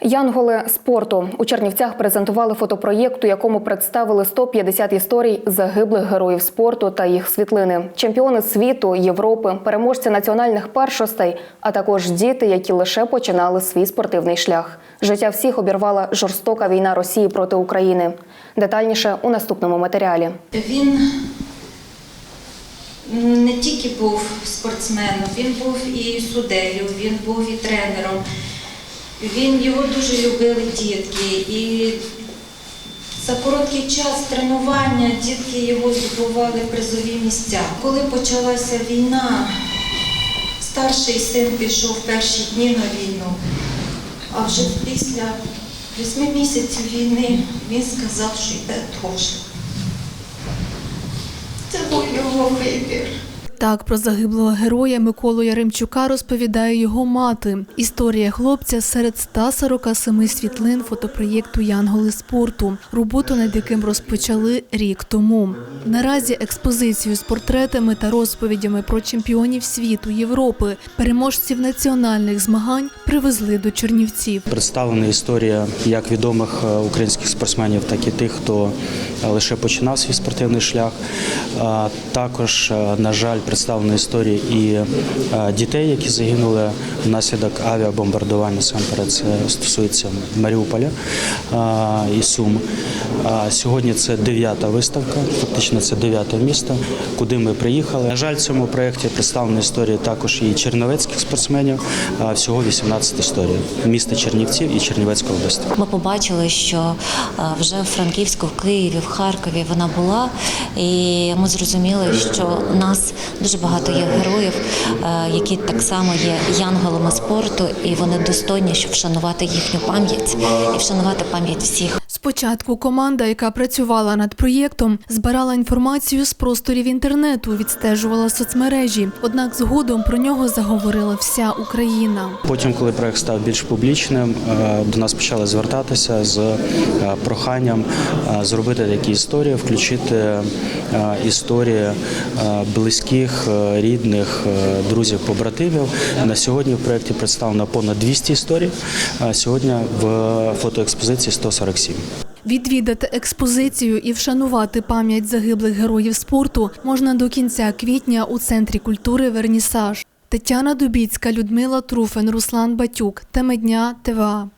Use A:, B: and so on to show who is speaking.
A: Янголи спорту у Чернівцях презентували фотопроєкт, у якому представили 150 історій загиблих героїв спорту та їх світлини, чемпіони світу, Європи, переможці національних першостей, а також діти, які лише починали свій спортивний шлях. Життя всіх обірвала жорстока війна Росії проти України. Детальніше у наступному матеріалі.
B: Він не тільки був спортсменом, він був і суддею, він був і тренером. Він його дуже любили дітки. І за короткий час тренування дітки його здобували призові місця. Коли почалася війна, старший син пішов перші дні на війну, а вже після восьми місяців війни він сказав, що йде теж. Це був його вибір.
C: Так про загиблого героя Миколу Яремчука розповідає його мати. Історія хлопця серед 147 світлин фотопроєкту Янголи спорту, роботу над яким розпочали рік тому. Наразі експозицію з портретами та розповідями про чемпіонів світу, Європи, переможців національних змагань привезли до Чернівців.
D: Представлена історія як відомих е, українських спортсменів, так і тих, хто е, лише починав свій спортивний шлях. Також, е, на жаль, представлена історія і е, дітей, які загинули внаслідок авіабомбардування. Насамперед це стосується Маріуполя е, і Сум. Сьогодні це дев'ята виставка, фактично це дев'яте місто, куди ми приїхали. На жаль, в цьому проєкті представлена історія також і чернівецьких спортсменів. Всього 18 історій міста Чернівців і Чернівецької області.
E: Ми побачили, що е, вже в Франківську, в Києві, в Харкові вона була, і ми зрозуміли, що нас дуже багато є героїв, е, які так само є янголами спорту, і вони достойні, щоб вшанувати їхню пам'ять і вшанувати пам'ять всіх.
C: Спочатку команда, яка працювала над проєктом, збирала інформацію з просторів інтернету, відстежувала соцмережі. Однак згодом про нього заговорила вся Україна.
D: Потім, коли проект став більш публічним, е, до нас почали звертатися з е, проханням е, зробити такі історії, включити історії близьких, рідних, друзів, побратимів. На сьогодні в проєкті представлено понад 200 історій. Сьогодні в фотоекспозиції 147.
C: Відвідати експозицію і вшанувати пам'ять загиблих героїв спорту можна до кінця квітня у центрі культури Вернісаж. Тетяна Дубіцька, Людмила Труфен, Руслан Батюк. Теми дня ТВА.